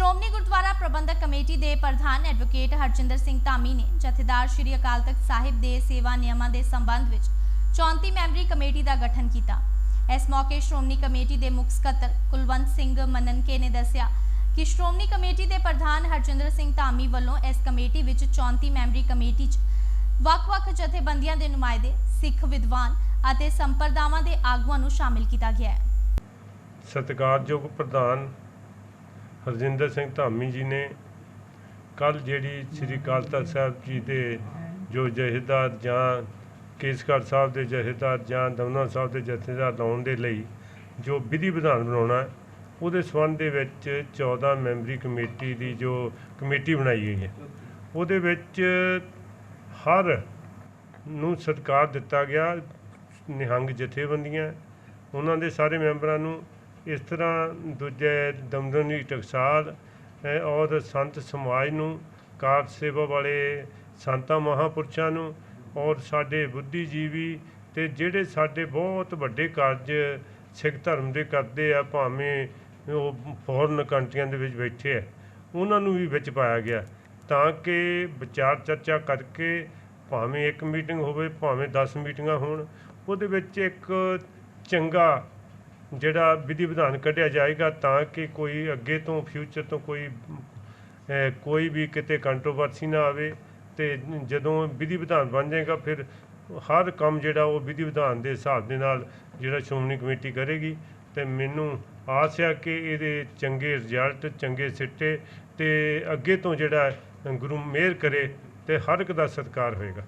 ਸ਼੍ਰੋਮਣੀ ਗੁਰਦੁਆਰਾ ਪ੍ਰਬੰਧਕ committee ਦੇ ਪ੍ਰਧਾਨ advocate Harjinder Singh Dhami ਨੇ ਜਥੇਦਾਰ ਸ਼੍ਰੀ ਅਕਾਲ ਤਖਤ ਸਾਹਿਬ ਦੇ ਸੇਵਾ ਨਿਯਮਾਂ ਦੇ ਸੰਬੰਧ ਵਿੱਚ 34 ਮੈਂਬਰੀ ਕਮੇਟੀ ਦਾ ਗਠਨ ਕੀਤਾ। ਇਸ ਮੌਕੇ ਸ਼੍ਰੋਮਣੀ ਕਮੇਟੀ ਦੇ ਮੁੱਖ ਸਕੱਤਰ ਕੁਲਵੰਤ ਸਿੰਘ ਮਨਨਕੇ ਨੇ ਦੱਸਿਆ ਕਿ ਸ਼੍ਰੋਮਣੀ ਕਮੇਟੀ ਦੇ ਪ੍ਰਧਾਨ ਹਰਜਿੰਦਰ ਸਿੰਘ ਧਾਮੀ ਵੱਲੋਂ ਇਸ ਕਮੇਟੀ ਵਿੱਚ 34 ਮੈਂਬਰੀ ਕਮੇਟੀ 'ਚ ਵੱਖ-ਵੱਖ ਜਥੇਬੰਦੀਆਂ ਦੇ ਨੁਮਾਇੰਦੇ, ਸਿੱਖ ਵਿਦਵਾਨ ਅਤੇ ਸੰਪਰਦਾਵਾਂ ਦੇ ਆਗੂਆਂ ਨੂੰ ਸ਼ਾਮਿਲ ਕੀਤਾ ਗਿਆ ਹੈ। ਸਤਿਕਾਰਯੋਗ ਪ੍ਰਧਾਨ ਹਰਜਿੰਦਰ ਸਿੰਘ ਧਾਮੀ ਜੀ ਨੇ ਕੱਲ ਜਿਹੜੀ ਸ੍ਰੀ ਅਕਾਲ ਤਖਤ ਸਾਹਿਬ ਜੀ ਦੇ ਜੋ ਜਥੇਦਾਰ ਜਾਂ ਕੇਸਗੜ੍ਹ ਸਾਹਿਬ ਦੇ ਜਥੇਦਾਰ ਜਾਂ ਦਮਨਾ ਸਾਹਿਬ ਦੇ ਜਥੇਦਾਰ ਲਾਉਣ ਦੇ ਲਈ ਜੋ ਵਿਧੀ ਵਿਧਾਨ ਬਣਾਉਣਾ ਉਹਦੇ ਸੰਬੰਧ ਦੇ ਵਿੱਚ 14 ਮੈਂਬਰੀ ਕਮੇਟੀ ਦੀ ਜੋ ਕਮੇਟੀ ਬਣਾਈ ਗਈ ਹੈ। ਉਹਦੇ ਵਿੱਚ ਹਰ ਨੂੰ ਸਤਿਕਾਰ ਦਿੱਤਾ ਗਿਆ, ਨਿਹੰਗ ਜਥੇਬੰਦੀਆਂ, ਉਹਨਾਂ ਦੇ ਸਾਰੇ ਮੈਂਬਰਾਂ ਨੂੰ ਇਸ ਤਰ੍ਹਾਂ ਦੂਜੇ ਦਮਦਮੀ ਟਕਸਾਲ ਔਰ ਸੰਤ ਸਮਾਜ ਨੂੰ ਕਾਰ ਸੇਵਾ ਵਾਲੇ ਸੰਤਾਂ, ਮਹਾਪੁਰਸ਼ਾਂ ਨੂੰ, ਔਰ ਸਾਡੇ ਬੁੱਧੀਜੀਵੀ ਤੇ ਜਿਹੜੇ ਸਾਡੇ ਬਹੁਤ ਵੱਡੇ ਕਾਰਜ ਸਿੱਖ ਧਰਮ ਦੇ ਕਰਦੇ ਆ, ਭਾਵੇਂ ਉਹ ਫੋਰਨ ਕੰਟਰੀਆਂ ਦੇ ਵਿੱਚ ਬੈਠੇ ਆ, ਉਹਨਾਂ ਨੂੰ ਵੀ ਵਿੱਚ ਪਾਇਆ ਗਿਆ। ਤਾਂ ਕਿ ਵਿਚਾਰ ਚਰਚਾ ਕਰਕੇ ਭਾਵੇਂ ਇੱਕ ਮੀਟਿੰਗ ਹੋਵੇ, ਭਾਵੇਂ 10 ਮੀਟਿੰਗਾਂ ਹੋਣ, ਉਹਦੇ ਵਿੱਚ ਇੱਕ ਚੰਗਾ ਜਿਹੜਾ ਵਿਧੀ ਵਿਧਾਨ ਕੱਢਿਆ ਜਾਏਗਾ ਤਾਂ ਕਿ ਕੋਈ ਅੱਗੇ ਤੋਂ ਫਿਊਚਰ ਤੋਂ ਕੋਈ ਕੋਈ ਵੀ ਕਿਤੇ ਕੰਟਰੋਵਰਸੀ ਨਾ ਆਵੇ ਤੇ ਜਦੋਂ ਵਿਧੀ ਵਿਧਾਨ ਬਣ ਜਾਏਗਾ ਫਿਰ ਹਰ ਕੰਮ ਜਿਹੜਾ ਉਹ ਵਿਧੀ ਵਿਧਾਨ ਦੇ ਹਿਸਾਬ ਦੇ ਨਾਲ ਜਿਹੜਾ ਸ਼੍ਰੋਮਣੀ ਕਮੇਟੀ ਕਰੇਗੀ ਤੇ ਮੈਨੂੰ ਆਸ ਹੈ ਕਿ ਇਹਦੇ ਚੰਗੇ ਰਿਜ਼ਲਟ ਚੰਗੇ ਸਿੱਟੇ ਤੇ ਅੱਗੇ ਤੋਂ ਜਿਹੜਾ ਗੁਰੂ ਮਿਹਰ ਕਰੇ ਤੇ ਹਰ ਇੱਕ ਦਾ ਸਤਿਕਾਰ ਹੋਏਗਾ।